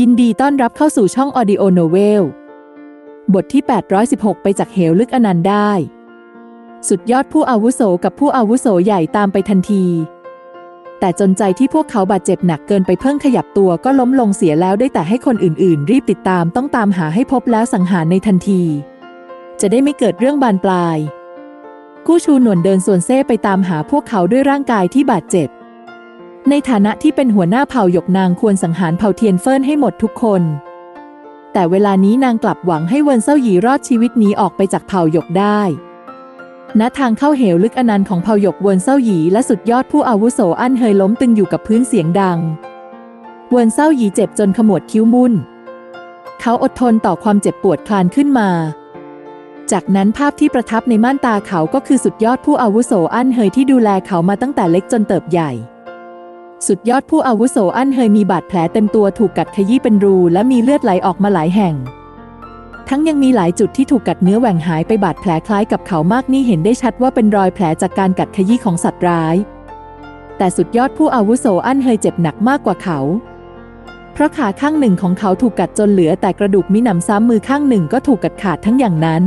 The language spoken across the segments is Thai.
ยินดีต้อนรับเข้าสู่ช่อง Audio Novel บทที่ 816 ไปจากเหวลึกอนันต์ได้ สุดยอดผู้อาวุโสกับผู้อาวุโสใหญ่ตามไปทันที แต่จนใจที่พวกเขาบาดเจ็บหนักเกินไปเพิ่งขยับตัวก็ล้มลงเสียแล้วได้แต่ให้คนอื่นๆ รีบติดตามต้องตามหาให้พบแล้วสังหารในทันที จะได้ไม่เกิดเรื่องบานปลาย กู้ชูหนวนเดินส่วนเซ่ไปตามหาพวกเขาด้วยร่างกายที่บาดเจ็บ ในฐานะที่เป็นหัวหน้าเผ่าหยกนางควรสังหารเผ่าเทียนเฟินให้หมดทุกคน แต่เวลานี้นางกลับหวังให้เวินเซาหยีรอดชีวิตหนีออกไปจากเผ่าหยกได้ณทางเข้าเหวลึกอนันต์ของเผ่าหยกเวินเซาหยีและสุดยอดผู้อาวุโสอั้นเฮยล้มตึงอยู่กับพื้นเสียงดัง เวินเซาหยีเจ็บจนขมวดคิ้วมุ่น เขาอดทนต่อความเจ็บปวดคลานขึ้นมา จากนั้นภาพที่ประทับในม่านตาเขาก็คือสุดยอดผู้อาวุโสอั้นเฮยที่ดูแลเขามาตั้งแต่เล็กจนเติบใหญ่ สุดยอดผู้อาวุโสอั้นเฮยมีบาดแผลเต็มตัวถูกกัดขยี้เป็นรูและมีเลือดไหลออกมาหลายแห่ง ทั้งยังมีหลายจุดที่ถูกกัดเนื้อแหว่งหายไปบาดแผลคล้ายกับเขามากนี่เห็นได้ชัดว่าเป็นรอยแผลจากการกัดขยี้ของสัตว์ร้าย แต่สุดยอดผู้อาวุโสอั้นเฮยเจ็บหนักมากกว่าเขาเพราะขาข้างหนึ่งของเขาถูกกัดจนเหลือแต่กระดูกมิหนำซ้ำมือข้างหนึ่งก็ถูกกัดขาดทั้งอย่างนั้น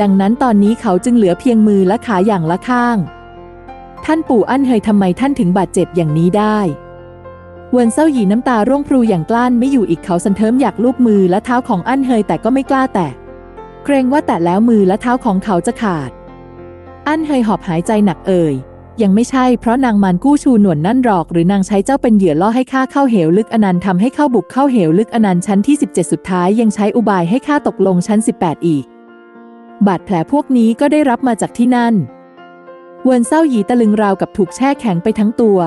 ดังนั้นตอนนี้เขาจึงเหลือเพียงมือและขาอย่างละข้าง ท่านปู่อั้นเฮยทำไมท่านถึงบาดเจ็บอย่างนี้ได้เวินเซาหยีน้ำตาร่วงพรูอย่างกลั้นไม่อยู่อีกเขาสันเทิมอยากลูบมือและเท้าของอั้นเฮยแต่ก็ไม่กล้าแตะเกรงว่าแตะแล้วมือและเท้าของเขาจะขาด อั้นเฮยหอบหายใจหนักเอ่ยยังไม่ใช่เพราะนางมารกู้ชูหนวนนั่นหรอก หรือนางใช้เจ้าเป็นเหยื่อล่อให้ข้าเข้าเหวลึกอนันต์ทำให้เข้าบุกเข้าเหวลึกอนันต์ชั้นที่ 17 สุดท้ายยังใช้อุบายให้ข้าตกลงชั้น 18 อีก บาดแผลพวกนี้ก็ได้รับมาจากที่นั่น เวินเศร้าหยีตะลึงราวกับถูกแช่แข็งไปทั้งตัว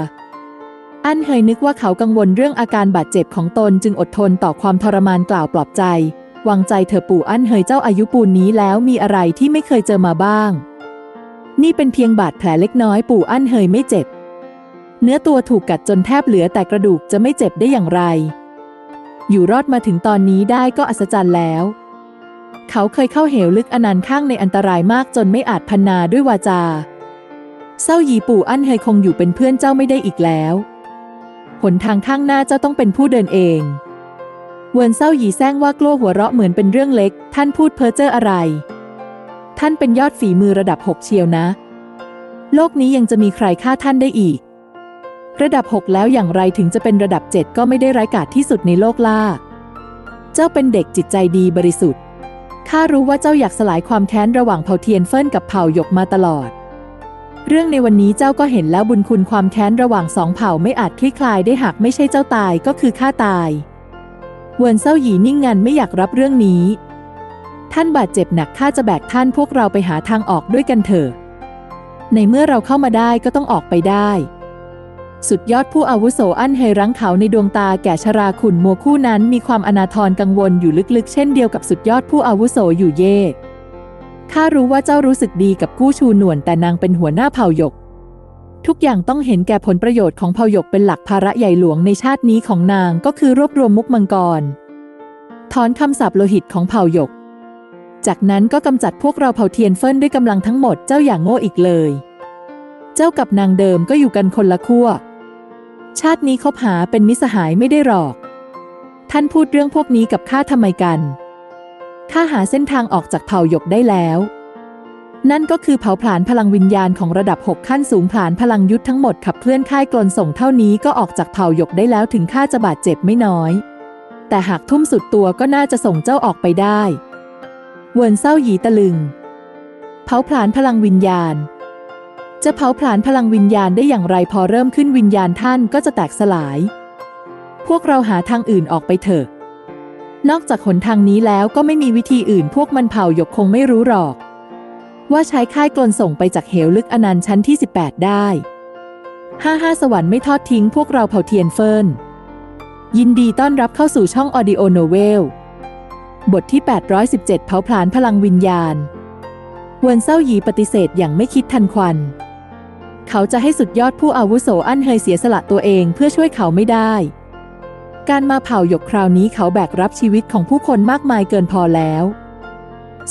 อั้นเฮยนึกว่าเขากังวลเรื่องอาการบาดเจ็บของตนจึงอดทนต่อความทรมานกล่าวปลอบใจ วางใจเถอปู่อั้นเฮยเจ้าอายุปูนนี้แล้วมีอะไรที่ไม่เคยเจอมาบ้าง นี่เป็นเพียงบาดแผลเล็กน้อยปู่อั้นเฮยไม่เจ็บ เนื้อตัวถูกกัดจนแทบเหลือแต่กระดูกจะไม่เจ็บได้อย่างไร อยู่รอดมาถึงตอนนี้ได้ก็อัศจรรย์แล้วเขาเคยเข้าเหวลึกอนันต์ข้างในอันตรายมากจนไม่อาจพรรณนาด้วยวาจา เศร้าหยีปู่อั้นเฮยคงอยู่เป็นเพื่อนเจ้าไม่ได้อีกแล้ว หนทางข้างหน้าเจ้าต้องเป็นผู้เดินเองเวินเศร้าหยีแซงว่ากลัวหัวเราะเหมือนเป็นเรื่องเล็ก ท่านพูดเพ้อเจ้ออะไร ท่านเป็นยอดฝีมือระดับหกเชียวนะ โลกนี้ยังจะมีใครฆ่าท่านได้อีก ระดับหกแล้วอย่างไรถึงจะเป็นระดับเจ็ดก็ไม่ได้ร้ายกาจที่สุดในโลกล่า เจ้าเป็นเด็กจิตใจดีบริสุทธิ์ข้ารู้ว่าเจ้าอยากสลายความแค้นระหว่างเผ่าเทียนเฟินกับเผ่าหยกมาตลอด เรื่องในวันนี้เจ้าก็เห็นแล้วบุญคุณความแค้นระหว่างสองเผ่าไม่อาจคลี่คลายได้หากไม่ใช่เจ้าตายก็คือข้าตาย เวินเซาหยีนิ่งงันไม่อยากรับเรื่องนี้ ท่านบาดเจ็บหนักข้าจะแบกท่านพวกเราไปหาทางออกด้วยกันเถอะ ในเมื่อเราเข้ามาได้ก็ต้องออกไปได้ สุดยอดผู้อาวุโสอั้นเฮรังเขาในดวงตาแก่ชราขุนมัวคู่นั้นมีความอนาทรกังวลอยู่ลึกๆ เช่นเดียวกับสุดยอดผู้อาวุโสอยู่เย่ ข้ารู้ว่าเจ้ารู้สึกดีกับกู้ชูหนวนแต่นางเป็นหัวหน้าเผ่าหยก ทุกอย่างต้องเห็นแก่ผลประโยชน์ของเผ่าหยกเป็นหลักภาระใหญ่หลวงในชาตินี้ของนางก็คือรวบรวมมุกมังกร ถอนคำสาปโลหิตของเผ่าหยก จากนั้นก็กำจัดพวกเราเผ่าเทียนเฟินด้วยกำลังทั้งหมดเจ้าอย่างโง่อีกเลย เจ้ากับนางเดิมก็อยู่กันคนละขั้วชาตินี้คบหาเป็นมิสหายไม่ได้หรอก ท่านพูดเรื่องพวกนี้กับข้าทำไมกัน ข้าหาเส้นทางออกจากเผ่าหยกได้แล้ว นั่นก็คือเผาผลาญพลังวิญญาณของระดับ 6 ขั้นสูงผลาญพลังยุทธทั้งหมดขับเคลื่อนค่ายกลนส่งเท่านี้ก็ออกจากเผ่าหยกได้แล้วถึงข้าจะบาดเจ็บไม่น้อย แต่หากทุ่มสุดตัวก็น่าจะส่งเจ้าออกไปได้ เวินเศร้าหยีตะลึง เผาผลาญพลังวิญญาณ จะเผาผลาญพลังวิญญาณได้อย่างไรพอเริ่มขึ้นวิญญาณท่านก็จะแตกสลาย พวกเราหาทางอื่นออกไปเถอะ นอกจากหนทางนี้แล้วก็ไม่มีวิธีอื่นพวกมันเผาหยกคงไม่รู้หรอก ว่าใช้ค่ายกลนส่งไปจากเหวลึกอนันต์ชั้นที่ 18 ได้ห้าห้าสวรรค์ไม่ทอดทิ้งพวกเราเผ่าเทียนเฟินยินดีต้อนรับเข้าสู่ช่อง Audio Novel บทที่ 817 เผาผลาญพลังวิญญาณเวินเซาหยีปฏิเสธอย่างไม่คิดทันควัน เขาจะให้สุดยอดผู้อาวุโสอั้นเฮยเสียสละตัวเองเพื่อช่วยเขาไม่ได้ การมาเผาหยกคราวนี้เขาแบกรับชีวิตของผู้คนมากมายเกินพอแล้ว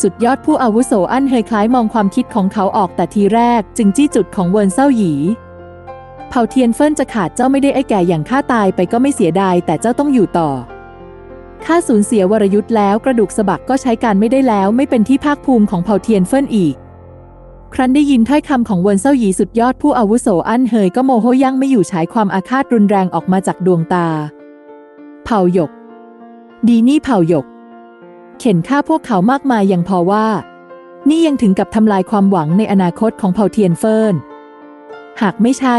สุดยอดผู้อาวุโสอั้นเฮยคล้ายมองความคิดของเขาออกแต่ทีแรก จึงจี้จุดของเวินเซาหยี เผ่าเทียนเฟินจะขาดเจ้าไม่ได้ไอ้แก่อย่างข้าตายไปก็ไม่เสียดายแต่เจ้าต้องอยู่ต่อข้าสูญเสียวรยุทธ์แล้วกระดูกสะบักก็ใช้การไม่ได้แล้ว ไม่เป็นที่ภาคภูมิของเผ่าเทียนเฟินอีก ครั้นได้ยินถ้อยคำของเวินเซาหยีสุดยอดผู้อาวุโสอั้นเฮยก็โมโหยั่งไม่อยู่ฉายความอาฆาตรุนแรงออกมาจากดวงตา เผ่าหยก ดีนี่เผ่าหยก เข็นฆ่าพวกเขามากมายยังพอว่า นี่ยังถึงกับทำลายความหวังในอนาคตของเผ่าเทียนเฟินหากไม่ใช่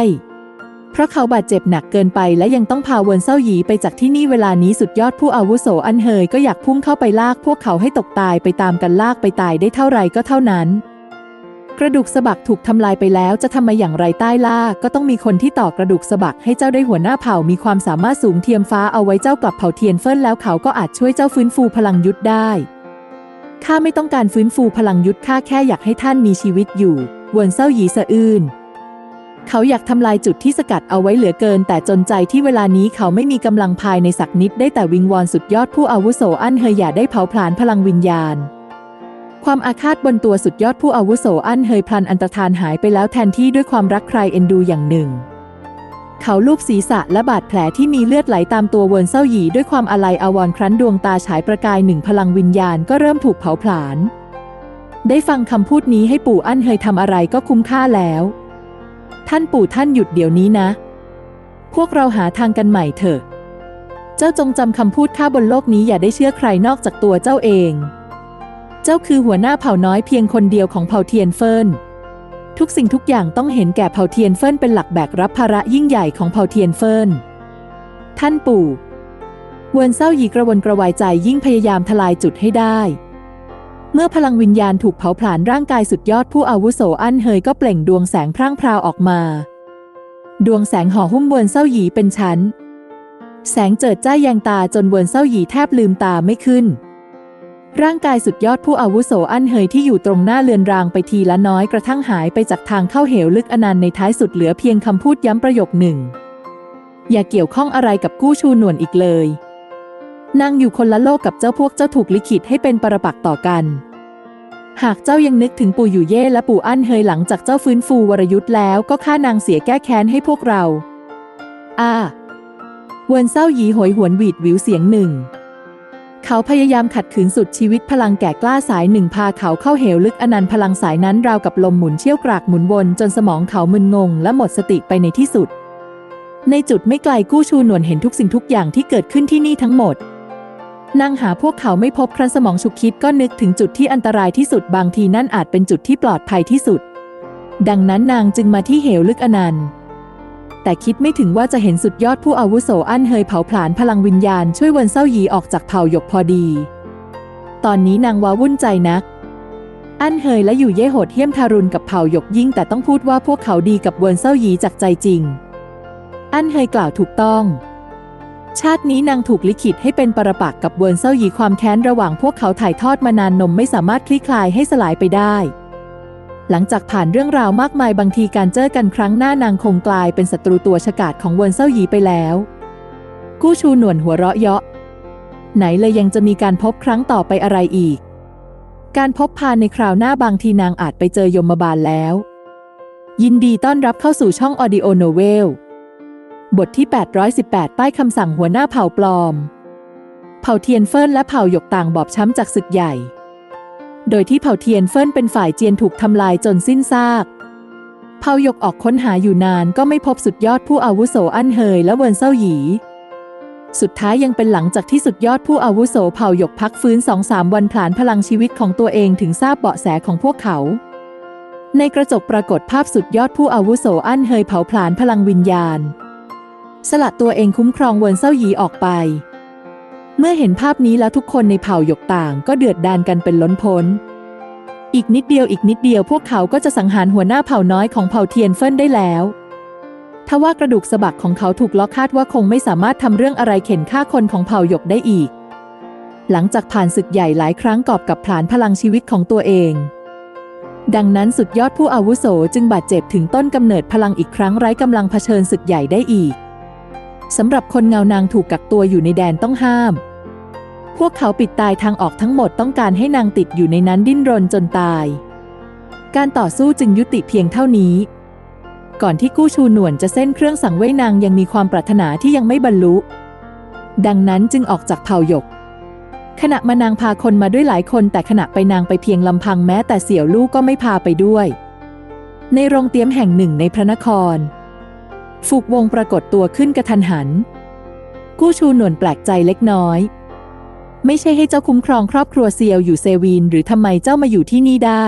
เพราะเขาบาดเจ็บหนักเกินไปและยังต้องพาเวินเซาหยีไปจากที่นี่เวลานี้สุดยอดผู้อาวุโสอันเฮยก็อยากพุ่งเข้าไปลากพวกเขาให้ตกตายไปตามกันลากไปตายได้เท่าไรก็เท่านั้น กระดูกสะบักถูกทำลายไปแล้วจะทำมาอย่างไรใต้ล่า ก็ต้องมีคนที่ต่อกระดูกสะบักให้เจ้าได้หัวหน้าเผ่ามีความสามารถสูงเทียมฟ้าเอาไว้เจ้ากลับเผ่าเทียนเฟินแล้วเขาก็อาจช่วยเจ้าฟื้นฟูพลังยุทธได้ข้าไม่ต้องการฟื้นฟูพลังยุทธข้าแค่อยากให้ท่านมีชีวิตอยู่วนเซาหยีสะอื้นเขาอยากทำลายจุดที่สกัดเอาไว้เหลือเกิน แต่จนใจที่เวลานี้เขาไม่มีกำลังภายในสักนิดได้แต่วิงวอนสุดยอดผู้อาวุโสอั้นเฮยอย่าได้เผาผลาญพลังวิญญาณ ความอาฆาตบนตัวสุดยอดผู้อาวุโสอั้นเฮยพลันอันตรธานหายไปแล้วแทนที่ด้วยความรักใครเอ็นดูอย่างหนึ่ง เขาลูบศีรษะและบาดแผลที่มีเลือดไหลตามตัวเวินเซาหยีด้วยความอาลัยอาวรณ์ครั้นดวงตาฉายประกายหนึ่งพลังวิญญาณก็เริ่มถูกเผาผลาญได้ฟังคำพูดนี้ให้ปู่อั้นเฮยทำอะไรก็คุ้มค่าแล้ว ท่านปู่ท่านหยุดเดี๋ยวนี้นะ พวกเราหาทางกันใหม่เถอะ เจ้าจงจำคำพูดข้าบนโลกนี้อย่าได้เชื่อใครนอกจากตัวเจ้าเอง จ้าคือหัวหน้าเผ่าน้อยเพียงคนเดียวของเผ่าเทียนเฟินทุกสิ่งทุกอย่างต้องเห็นแก่เผ่าเทียนเฟินเป็นหลักแบกรับภาระยิ่งใหญ่ของเผ่าเทียนเฟินท่านปู่เวินเศร้าหยีกระวนกระวายใจยิ่งพยายามทลายจุดให้ได้ เมื่อพลังวิญญาณถูกเผาผลาญร่างกายสุดยอดผู้อาวุโสอั้นเฮยก็เปล่งดวงแสงพร่างพราวออกมา ดวงแสงห่อหุ้มเวินเศร้าหยีเป็นชั้น แสงเจิดจ้าแยงตาจนเวินเศร้าหยีแทบลืมตาไม่ขึ้น ร่างกายสุดยอดผู้อาวุโสอั้นเฮยที่อยู่ตรงหน้าเลือนรางไปทีละน้อยกระทั่งหายไปจากทางเข้าเหวลึกอนันต์ในท้ายสุดเหลือเพียงคำพูดย้ำประโยคหนึ่ง อย่าเกี่ยวข้องอะไรกับกู้ชูหนวนอีกเลยนางอยู่คนละโลกกับเจ้าพวกเจ้าถูกลิขิตให้เป็นปรปักษ์ต่อกัน หากเจ้ายังนึกถึงปู่อยู่เย่และปู่อั้นเฮยหลังจากเจ้าฟื้นฟูวรยุทธ์แล้วก็ฆ่านางเสียแก้แค้นให้พวกเราอาเวินเศร้าหยีโหยหวนหวีดหวิวเสียงหนึ่ง เขาพยายามขัดขืนสุดชีวิตพลังแก่กล้าสายหนึ่งพาเขาเข้าเหวลึกอนันต์พลังสายนั้นราวกับลมหมุนเชี่ยวกรากหมุนวนจนสมองเขามึนงง และหมดสติไปในที่สุด ในจุดไม่ไกลกู้ชูหนวนเห็นทุกสิ่งทุกอย่างที่เกิดขึ้นที่นี่ทั้งหมดนางหาพวกเขาไม่พบครั้นสมองฉุกคิดก็นึกถึงจุดที่อันตรายที่สุดบางทีนั่นอาจเป็นจุดที่ปลอดภัยที่สุด ดังนั้นนางจึงมาที่เหวลึกอนันต์ แต่คิดไม่ถึงว่าจะเห็นสุดยอดผู้อาวุโสอั้นเฮยเผาผลาญพลังวิญญาณช่วยวินเศร้าหยีออกจากเผ่าหยกพอดี ตอนนี้นางว้าวุ่นใจนัก อั้นเฮยและอยู่เย่โหดเหี้ยมทารุณกับเผ่าหยกยิ่ง แต่ต้องพูดว่าพวกเขาดีกับเวินเศร้าหยีจากใจจริง อั้นเฮยกล่าวถูกต้อง ชาตินี้นางถูกลิขิตให้เป็นปรปักษ์กับเวินเศร้าหยีความแค้นระหว่างพวกเขาถ่ายทอดมานานนมไม่สามารถคลี่คลายให้สลายไปได้ หลังจากผ่านเรื่องราวมากมายบางทีการเจอกันครั้งหน้านางคงกลายเป็นศัตรูตัวฉกาจของเวินเศร้าหยีไปแล้ว กู้ชูหนวนหัวเราะเยาะ ไหนเลยยังจะมีการพบครั้งต่อไปอะไรอีก การพบพานในคราวหน้าบางทีนางอาจไปเจอยมบาลแล้ว ยินดีต้อนรับเข้าสู่ช่อง Audio Novel บทที่ 818 ป้ายคำสั่งหัวหน้าเผ่าปลอม เผ่าเทียนเฟินและเผ่าหยกต่างบอบช้ำจากศึกใหญ่ โดยที่เผ่าเทียนเฟินเป็นฝ่ายเจียนถูกทำลายจนสิ้นซาก เผ่ายกออกค้นหาอยู่นานก็ไม่พบสุดยอดผู้อาวุโสอั้นเฮยและเวินเซาหยี สุดท้ายยังเป็นหลังจากที่สุดยอดผู้อาวุโสเผ่ายกพักฟื้นสองสามวันผลานพลังชีวิตของตัวเองถึงทราบเบาะแสของพวกเขา ในกระจกปรากฏภาพสุดยอดผู้อาวุโสอั้นเฮยเผาผลาญพลังวิญญาณ สลัดตัวเองคุ้มครองเวินเซาหยีออกไป เมื่อเห็นภาพนี้แล้วทุกคนในเผ่าหยกต่างก็เดือดดานกันเป็นล้นพ้น อีกนิดเดียวอีกนิดเดียวพวกเขาก็จะสังหารหัวหน้าเผ่าน้อยของเผ่าเทียนเฟินได้แล้วทว่ากระดูกสะบักของเขาถูกล็อกคาดว่าคงไม่สามารถทำเรื่องอะไรเข็นฆ่าคนของเผ่าหยกได้อีก หลังจากผ่านศึกใหญ่หลายครั้งกอบกับผลานพลังชีวิตของตัวเอง ดังนั้นสุดยอดผู้อาวุโสจึงบาดเจ็บถึงต้นกำเนิดพลังอีกครั้งไร้กำลังเผชิญศึกใหญ่ได้อีกสำหรับคนเงานางถูกกักตัวอยู่ในแดนต้องห้าม พวกเขาปิดตายทางออกทั้งหมดต้องการให้นางติดอยู่ในนั้นดิ้นรนจนตาย การต่อสู้จึงยุติเพียงเท่านี้ ก่อนที่กู้ชูหนวนจะเส้นเครื่องสังเวยนางยังมีความปรารถนาที่ยังไม่บรรลุ ดังนั้นจึงออกจากเผ่าหยก ขณะมานางพาคนมาด้วยหลายคน แต่ขณะไปนางไปเพียงลำพังแม้แต่เสี่ยวลูกก็ไม่พาไปด้วย ในโรงเตรียมแห่งหนึ่งในพระนคร ฝูกวงปรากฏตัวขึ้นกระทันหัน กู้ชูหนวนแปลกใจเล็กน้อย ไม่ใช่ให้เจ้าคุ้มครองครอบครัวเซียวอยู่เซวีน หรือทำไมเจ้ามาอยู่ที่นี่ได้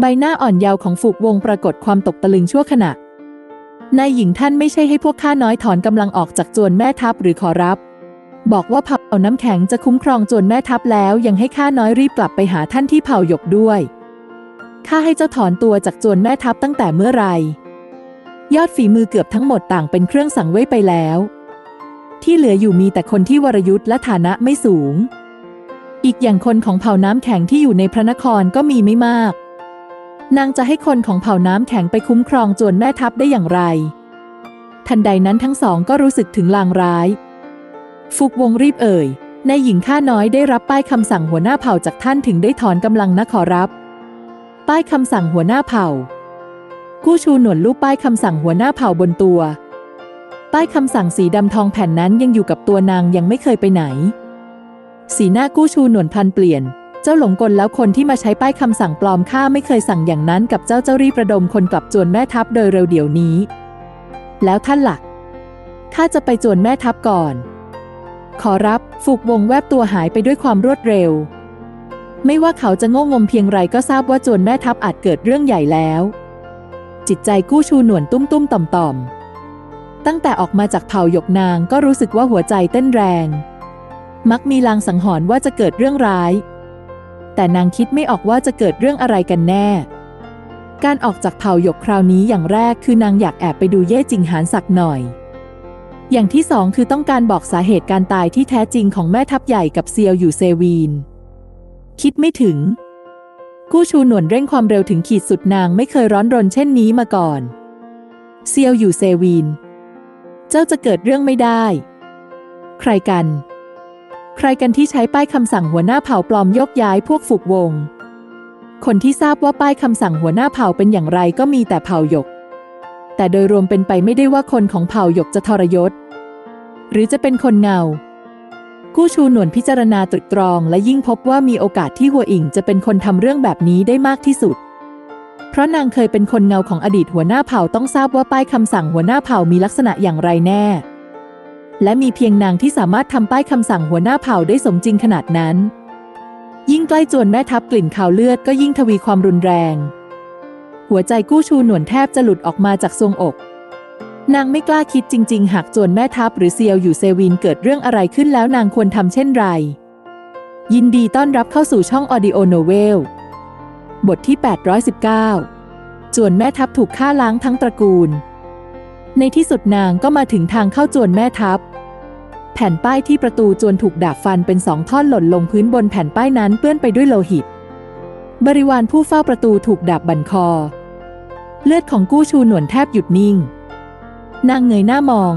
ใบหน้าอ่อนเยาว์ของฝูกวงปรากฏความตกตะลึงชั่วขณะนายหญิงท่านไม่ใช่ให้พวกข้าน้อยถอนกำลังออกจากจวนแม่ทัพหรือขอรับ บอกว่าเผ่าน้ำแข็งจะคุ้มครองจวนแม่ทัพแล้วยังให้ข้าน้อยรีบกลับไปหาท่านที่เผ่าหยกด้วยข้าให้เจ้าถอนตัวจากจวนแม่ทัพตั้งแต่เมื่อไหร่ยอดฝีมือเกือบทั้งหมดต่างเป็นเครื่องสังเวยไปแล้ว ที่เหลืออยู่มีแต่คนที่วรยุทธ์และฐานะไม่สูง อีกอย่างคนของเผ่าน้ำแข็งที่อยู่ในพระนครก็มีไม่มาก นางจะให้คนของเผ่าน้ำแข็งไปคุ้มครองจวนแม่ทัพได้อย่างไร ทันใดนั้นทั้งสองก็รู้สึกถึงลางร้าย ฟุกวงรีบเอ่ยนายหญิงข้าน้อยได้รับป้ายคำสั่งหัวหน้าเผ่าจากท่านถึงได้ถอนกำลังนะขอรับ ป้ายคำสั่งหัวหน้าเผ่า กู้ชูหนวดรูปป้ายคำสั่งหัวหน้าเผ่าบนตัว ป้ายคำสั่งสีดำทองแผ่นนั้นยังอยู่กับตัวนางยังไม่เคยไปไหน สีหน้ากู้ชูหนวดพันเปลี่ยน เจ้าหลงกลแล้วคนที่มาใช้ป้ายคำสั่งปลอมข้าไม่เคยสั่งอย่างนั้นกับเจ้าเจ้ารีประดมคนกลับจวนแม่ทัพโดยเร็วเดี๋ยวนี้ แล้วท่านหลักข้าจะไปจวนแม่ทัพก่อน ขอรับฝูกวงแวบตัวหายไปด้วยความรวดเร็ว ไม่ว่าเขาจะโง่งมเพียงไรก็ทราบว่าจวนแม่ทัพอาจเกิดเรื่องใหญ่แล้ว จิตใจกู้ชูหนวนตุ้มตุ้มต่อมต่อม ตั้งแต่ออกมาจากเผ่าหยกนางก็รู้สึกว่าหัวใจเต้นแรง มักมีลางสังหรณ์ว่าจะเกิดเรื่องร้าย แต่นางคิดไม่ออกว่าจะเกิดเรื่องอะไรกันแน่ การออกจากเผ่าหยกคราวนี้อย่างแรกคือนางอยากแอบไปดูเย่จิงหานสักหน่อย อย่างที่สองคือต้องการบอกสาเหตุการตายที่แท้จริงของแม่ทัพใหญ่กับเซียวอยู่เซวีน คิดไม่ถึง กู้ชูหนวนเร่งความเร็วถึงขีดสุดนางไม่เคยร้อนรนเช่นนี้มาก่อน เซียวอยู่เซวีน เจ้าจะเกิดเรื่องไม่ได้ ใครกัน ใครกันที่ใช้ป้ายคำสั่งหัวหน้าเผ่าปลอมยกย้ายพวกฝูกวง คนที่ทราบว่าป้ายคำสั่งหัวหน้าเผ่าเป็นอย่างไรก็มีแต่เผ่าหยก แต่โดยรวมเป็นไปไม่ได้ว่าคนของเผ่าหยกจะทรยศ หรือจะเป็นคนเงา กู้ชูหนวนพิจารณาตรึกตรอง และยิ่งพบว่ามีโอกาสที่หัวอิงจะเป็นคนทำเรื่องแบบนี้ได้มากที่สุด เพราะนางเคยเป็นคนเงาของอดีตหัวหน้าเผ่าต้องทราบว่าป้ายคำสั่งหัวหน้าเผ่ามีลักษณะอย่างไรแน่ และมีเพียงนางที่สามารถทำป้ายคำสั่งหัวหน้าเผ่าได้สมจริงขนาดนั้น ยิ่งใกล้จวนแม่ทัพกลิ่นข่าวเลือดก็ยิ่งทวีความรุนแรง หัวใจกู้ชูหนวนแทบจะหลุดออกมาจากทรวงอก นางไม่กล้าคิดจริง ๆ หากจวนแม่ทัพหรือเซียวอยู่เซวินเกิดเรื่องอะไรขึ้นแล้วนางควรทำเช่นไร ยินดีต้อนรับเข้าสู่ช่องออดิโอโนเวล บทที่ 819 จวนแม่ทัพถูกฆ่าล้างทั้งตระกูล ในที่สุดนางก็มาถึงทางเข้าจวนแม่ทัพ แผ่นป้ายที่ประตูจวนถูกดาบฟันเป็นสองท่อนหล่นลงพื้นบนแผ่นป้ายนั้นเปื้อนไปด้วยโลหิต บริวารผู้เฝ้าประตูถูกดาบบั่นคอ เลือดของกู้ชูหนวนแทบหยุดนิ่ง นางเงยหน้ามอง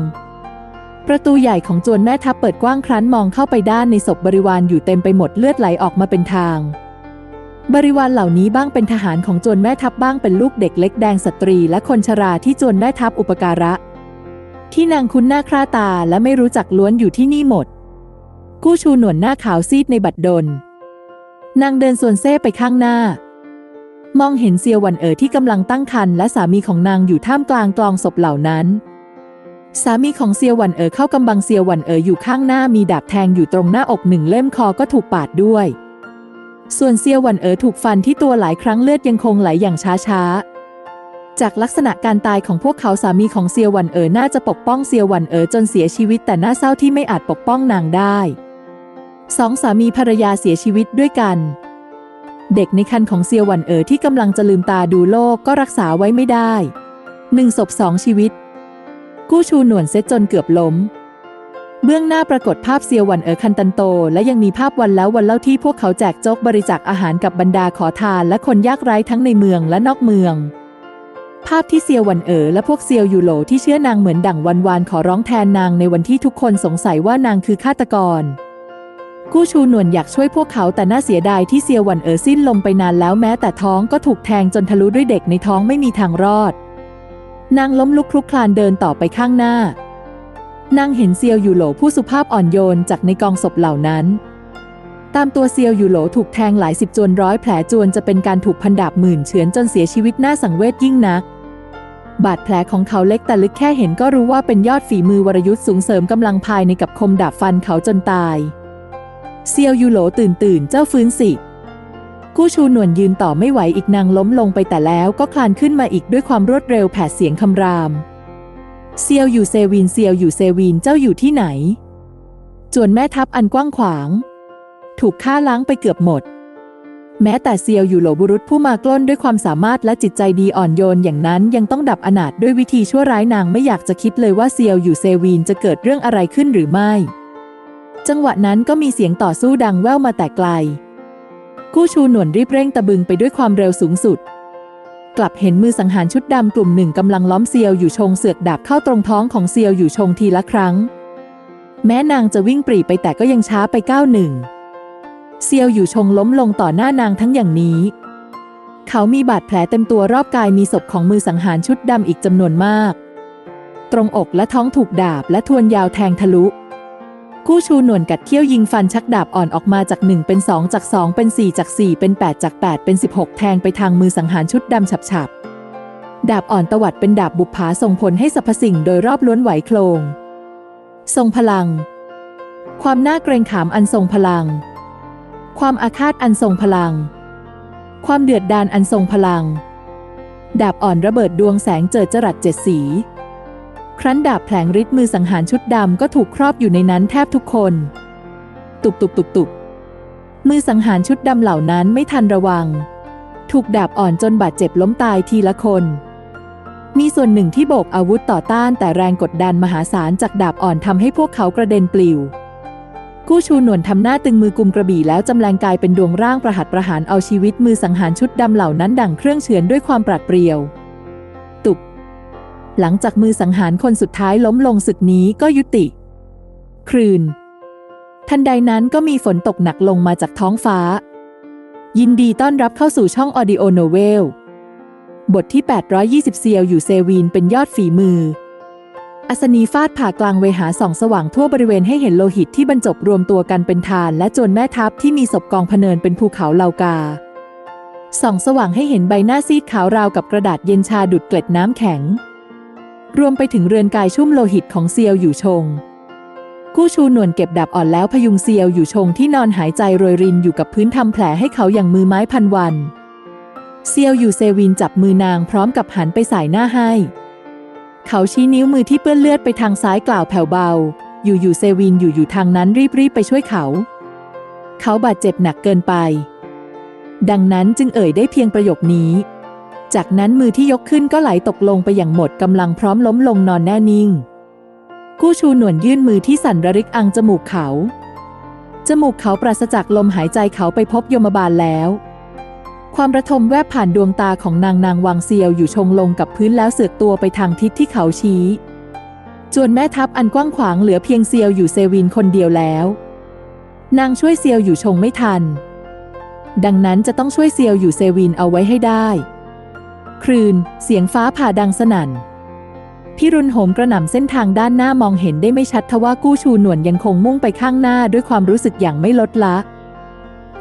ประตูใหญ่ของจวนแม่ทัพเปิดกว้างครั้นมองเข้าไปด้านในศพบริวารอยู่เต็มไปหมดเลือดไหลออกมาเป็นทาง บริวารเหล่านี้บ้างเป็นทหารของจวนแม่ทัพบ้างเป็นลูกเด็กเล็กแดงสตรี และคนชราที่จวนแม่ทัพอุปการะ ที่นางคุ้นหน้าคร่าตาและไม่รู้จักล้วนอยู่ที่นี่หมด กู้ชูหนวนหน้าขาวซีดในบัดดล นางเดินส่วนเซ่ไปข้างหน้า มองเห็นเซียวหวันเอ๋อที่กำลังตั้งครรภ์และสามีของนางอยู่ท่ามกลางกลองศพเหล่านั้น สามีของเซียวหวันเอ๋อเข้ากำบังเซียวหวันเอ๋ออยู่ข้างหน้ามีดาบแทงอยู่ตรงหน้าอกหนึ่งเล่มคอก็ถูกปาดด้วย ส่วนเซียวหวันเอ๋อถูกฟันที่ตัวหลายครั้งเลือดยังคงไหลอย่างช้าๆ จากลักษณะการตายของพวกเขาสามีของเซียวหวันเอ๋อน่าจะปกป้องเซียวหวันเอ๋อจนเสียชีวิตแต่น่าเศร้าที่ไม่อาจปกป้องนางได้สองสามีภรรยาเสียชีวิตด้วยกัน เด็กในครรภ์ของเซียวหวันเอ๋อที่กำลังจะลืมตาดูโลกก็รักษาไว้ไม่ได้หนึ่งศพสองชีวิต กู้ชูหนวนเซตจนเกือบล้ม เบื้องหน้าปรากฏภาพเซียวหวันเอ๋อคันตันโต และยังมีภาพวันแล้ววันเล่าที่พวกเขาแจกโจ๊กบริจาคอาหารกับบรรดาขอทานและคนยากไร้ทั้งในเมืองและนอกเมือง ภาพที่เซียวหวันเอ๋อและพวกเซียวยูโหลที่เชื่อนางเหมือนดั่งวันวานขอร้องแทนนางในวันที่ทุกคนสงสัยว่านางคือฆาตกร กู้ชูหนวนอยากช่วยพวกเขาแต่น่าเสียดายที่เซียวหวันเอ๋อสิ้นลมไปนานแล้วแม้แต่ท้องก็ถูกแทงจนทะลุด้วยเด็กในท้องไม่มีทางรอด นางล้มลุกคลุกคลานเดินต่อไปข้างหน้า นางเห็นเซียวยูโหลผู้สุภาพอ่อนโยนจากในกองศพเหล่านั้น ตามตัวเซียวยูโหลถูกแทงหลายสิบจวนร้อยแผลจวนจะเป็นการถูกพันดาบหมื่นเฉือนจนเสียชีวิตน่าสังเวชยิ่งนัก บาดแผลของเขาเล็กแต่ลึกแค่เห็นก็รู้ว่าเป็นยอดฝีมือวรยุทธ์สูงเสริมกำลังภายในกับคมดาบฟันเขาจนตาย เซียวยูโหลตื่นตื่นเจ้าฟื้นสิกู้ชูหนวนยืนต่อไม่ไหวอีกนางล้มลงไปแต่แล้วก็คลานขึ้นมาอีกด้วยความรวดเร็วแผดเสียงคำราม เซียวอยู่เซวินเซียวอยู่เซวินเจ้าอยู่ที่ไหน จวนแม่ทัพอันกว้างขวาง ถูกฆ่าล้างไปเกือบหมด แม้แต่เซียวอยู่โหลบุรุษผู้มากล้นด้วยความสามารถและจิตใจดีอ่อนโยนอย่างนั้นยังต้องดับอนาถด้วยวิธีชั่วร้ายนางไม่อยากจะคิดเลยว่าเซียวอยู่เซวีนจะเกิดเรื่องอะไรขึ้นหรือไม่ จังหวะนั้นก็มีเสียงต่อสู้ดังแว่วมาแต่ไกล กู้ชูหนวนรีบเร่งตะบึงไปด้วยความเร็วสูงสุด กลับเห็นมือสังหารชุดดำกลุ่มหนึ่งกำลังล้อมเซียวอยู่ชงเสือกดาบเข้าตรงท้องของเซียวอยู่ชงทีละครั้ง แม้นางจะวิ่งปรีไปแต่ก็ยังช้าไปก้าวหนึ่งเซียวอยู่ชงล้มลงต่อหน้านางทั้งอย่างนี้ เขามีบาดแผลเต็มตัวรอบกายมีศพของมือสังหารชุดดำอีกจำนวนมาก ตรงอกและท้องถูกดาบและทวนยาวแทงทะลุ กู้ชูหนวนกัดเขี้ยวยิงฟันชักดาบอ่อนออกมาจาก 1 เป็น 2 จาก 2 เป็น 4 จาก 4 เป็น 8 จาก 8 เป็น 16 แทงไปทางมือสังหารชุดดำฉับๆ ดาบอ่อนตวัดเป็นดาบบุปผาส่งผลให้สรรพสิ่งโดยรอบล้วนไหวโคลง ทรงพลัง ความน่าเกรงขามอันทรงพลัง ความอาฆาตอันทรงพลัง ความเดือดดาลอันทรงพลัง ดาบอ่อนระเบิดดวงแสงเจิดจรัสเจ็ดสี ครั้นดาบแผลงฤทธิ์มือสังหารชุดดำก็ถูกครอบอยู่ในนั้นแทบทุกคน ตุบตุบตุบตุบมือสังหารชุดดำเหล่านั้นไม่ทันระวัง ถูกดาบอ่อนจนบาดเจ็บล้มตายทีละคน มีส่วนหนึ่งที่โบกอาวุธต่อต้านแต่แรงกดดันมหาศาลจากดาบอ่อนทำให้พวกเขากระเด็นปลิว กู้ชูหนวนทำหน้าตึงมือกุมกระบี่แล้วจำแรงกายเป็นดวงร่างประหัตประหารเอาชีวิตมือสังหารชุดดำเหล่านั้นดั่งเครื่องเฉือนด้วยความปราดเปรียว หลังจากมือสังหารคนสุดท้ายล้มลงศึกนี้ก็ยุติ ครืน ทันใดนั้นก็มีฝนตกหนักลงมาจากท้องฟ้า ยินดีต้อนรับเข้าสู่ช่องออดิโอโนเวล บทที่ 820เซียวอยู่เซวีนเป็นยอดฝีมือ อัศนีฟาดผ่ากลางเวหาส่องสว่างทั่วบริเวณให้เห็นโลหิตที่บรรจบรวมตัวกันเป็นทานและจรแม่ทัพที่มีศพกองพเนินเป็นภูเขาเหลากาส่องสว่างให้เห็นใบหน้าซีดขาวราวกับกระดาษเย็นชาดุดเกล็ดน้ำแข็ง รวมไปถึงเรือนกายชุ่มโลหิตของเซียวอยู่ชง กู้ชูหนวนเก็บดาบอ่อนแล้วพยุงเซียวอยู่ชงที่นอนหายใจโรยรินอยู่กับพื้นทำแผลให้เขาอย่างมือไม้พันวันเซียวอยู่เซวินจับมือนางพร้อมกับหันไปสายหน้าให้ เขาชี้นิ้วมือที่เปื้อนเลือดไปทางซ้ายกล่าวแผ่วเบา อยู่อยู่เซวินอยู่อยู่ทางนั้นรีบรีบไปช่วยเขา เขาบาดเจ็บหนักเกินไป ดังนั้นจึงเอ่ยได้เพียงประโยคนี้ จากนั้นมือที่ยกขึ้นก็ไหลตกลงไปอย่างหมดกำลังพร้อมล้มลงนอนแน่นิ่ง กู้ชูหนวนยื่นมือที่สั่นระริกอังจมูกเขา จมูกเขาปราศจากลมหายใจเขาไปพบยมบาลแล้ว ความระทมแวบผ่านดวงตาของนางนางวางเซียวอยู่ชงลงกับพื้นแล้วเสือกตัวไปทางทิศที่เขาชี้จวนแม่ทัพอันกว้างขวางเหลือเพียงเซียวอยู่เซวินคนเดียวแล้ว นางช่วยเซียวอยู่ชงไม่ทัน ดังนั้นจะต้องช่วยเซียวอยู่เซวินเอาไว้ให้ได้ ครืน เสียงฟ้าผ่าดังสนั่น พิรุณโหมกระหน่ำเส้นทางด้านหน้ามองเห็นได้ไม่ชัดทว่ากู้ชูหนวนยังคงมุ่งไปข้างหน้าด้วยความรู้สึกอย่างไม่ลดละ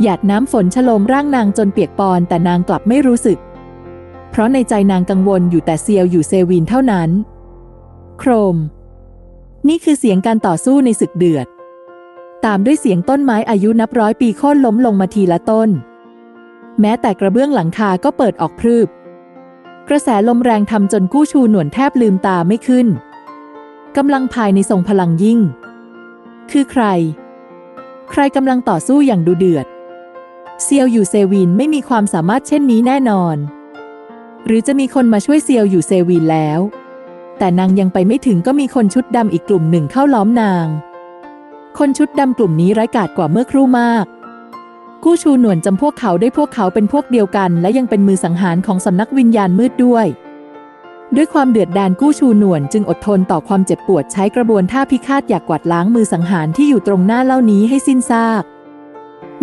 หยาดน้ำฝนฉโลมร่างนางจนเปียกปอนแต่นางกลับไม่รู้สึก เพราะในใจนางกังวลอยู่แต่เซียวอยู่เซวินเท่านั้น โครม นี่คือเสียงการต่อสู้ในศึกเดือด ตามด้วยเสียงต้นไม้อายุนับร้อยปีโค่นล้มลงมาทีละต้น แม้แต่กระเบื้องหลังคาก็เปิดออกพรึบ กระแสลมแรงทำจนกู้ชูหนวนแทบลืมตาไม่ขึ้นกำลังภายในทรงพลังยิ่ง คือใคร ใครกำลังต่อสู้อย่างดูเดือด เซียวอยู่เซวินไม่มีความสามารถเช่นนี้แน่นอน หรือจะมีคนมาช่วยเซียวอยู่เซวินแล้ว แต่นางยังไปไม่ถึงก็มีคนชุดดำอีกกลุ่มหนึ่งเข้าล้อมนาง คนชุดดำกลุ่มนี้ร้ายกาจกว่าเมื่อครู่มาก กู้ชูหนวนจำพวกเขาได้พวกเขาเป็นพวกเดียวกัน และยังเป็นมือสังหารของสำนักวิญญาณมืดด้วย ด้วยความเดือดดาลกู้ชูหนวนจึงอดทนต่อความเจ็บปวดใช้กระบวนท่าพิฆาตอยากกวาดล้างมือสังหารที่อยู่ตรงหน้าเล่านี้ให้สิ้นซาก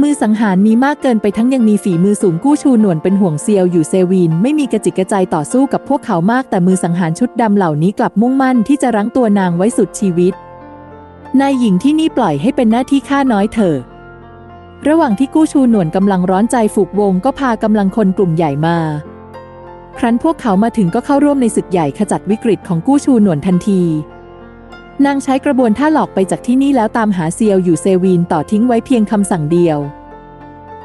มือสังหารมีมากเกินไปทั้งยังมีฝีมือสูงกู้ชูหนวนเป็นห่วงเซียวอยู่เซวีนไม่มีกระจิกกระใจต่อสู้กับพวกเขามากแต่มือสังหารชุดดำเหล่านี้กลับมุ่งมั่นที่จะรั้งตัวนางไว้สุดชีวิตนายหญิงที่นี่ปล่อยให้เป็นหน้าที่ข้าน้อยเถอะ ระหว่างที่กู้ชูหนวนกำลังร้อนใจฝูกวงก็พากำลังคนกลุ่มใหญ่มา ครั้นพวกเขามาถึงก็เข้าร่วมในศึกใหญ่ขจัดวิกฤตของกู้ชูหนวนทันที นางใช้กระบวนท่าหลอกไปจากที่นี่แล้วตามหาเซียวอยู่เซวีนต่อทิ้งไว้เพียงคำสั่งเดียว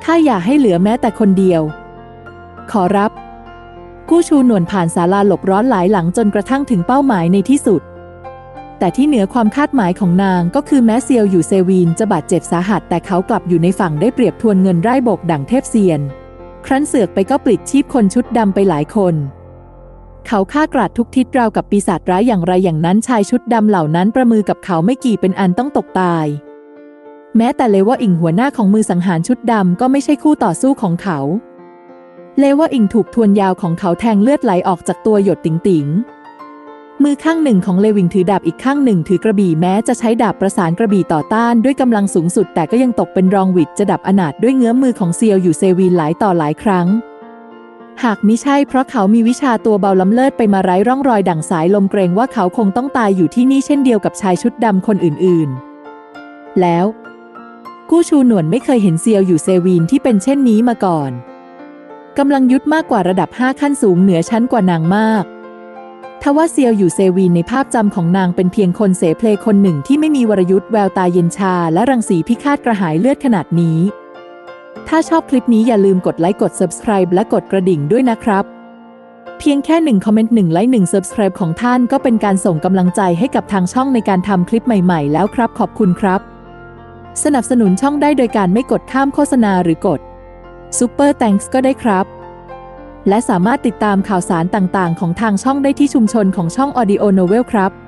ข้าอย่าให้เหลือแม้แต่คนเดียว ขอรับ กู้ชูหนวนผ่านศาลาหลบร้อนหลายหลังจนกระทั่งถึงเป้าหมายในที่สุด แต่ที่เหนือความคาดหมายของนางก็คือแม้เซียวอยู่เซวีนจะบาดเจ็บสาหัส แต่เขากลับอยู่ในฝั่งได้เปรียบทวนเงินไร่บกดั่งเทพเซียน ครั้นเสือกไปก็ปลิดชีพคนชุดดำไปหลายคน เขาฆ่ากราดทุกทิศราวกับปีศาจร้ายอย่างไรอย่างนั้นชายชุดดำเหล่านั้นประมือกับเขาไม่กี่เป็นอันต้องตกตาย แม้แต่เลว่าอิงหัวหน้าของมือสังหารชุดดำก็ไม่ใช่คู่ต่อสู้ของเขา เลว่าอิงถูกทวนยาวของเขาแทงเลือดไหลออกจากตัวหยดติ๋งติ๋ง มือข้างหนึ่งของเลวิงถือดาบอีกข้างหนึ่งถือกระบี่แม้จะใช้ดาบประสานกระบี่ต่อต้านด้วยกำลังสูงสุด แต่ก็ยังตกเป็นรองวิดจะดับอนาถด้วยเงื้อมมือของเซียวอยู่เซวีนหลายต่อหลายครั้ง หากมิใช่เพราะเขามีวิชาตัวเบาล้ำเลิศไปมาไร้ร่องรอยดั่งสายลมเกรงว่าเขาคงต้องตายอยู่ที่นี่เช่นเดียวกับชายชุดดำคนอื่นๆ แล้ว กู้ชูหนวนไม่เคยเห็นเซียวอยู่เซวีนที่เป็นเช่นนี้มาก่อนกำลังยุดมากกว่าระดับห้าขั้นสูงเหนือชั้นกว่านางมาก ทว่าเซียวอยู่เซวีนในภาพจำของนางเป็นเพียงคนเสเพลคนหนึ่งที่ไม่มีวรยุทธ์แววตาเย็นชา และรังสีพิฆาตกระหายเลือดขนาดนี้ ถ้าชอบคลิปนี้อย่าลืมกดไลค์กด subscribe และกดกระดิ่งด้วยนะครับ เพียงแค่หนึ่งคอมเมนต์หนึ่งไลค์หนึ่ง subscribe ของท่านก็เป็นการส่งกำลังใจให้กับทางช่องในการทำคลิปใหม่ๆ แล้วครับขอบคุณครับ สนับสนุนช่องได้โดยการไม่กดข้ามโฆษณาหรือกด Super Thanks ก็ได้ครับ และสามารถติดตามข่าวสารต่างๆ ของทางช่องได้ที่ชุมชนของช่อง Audio Novel ครับ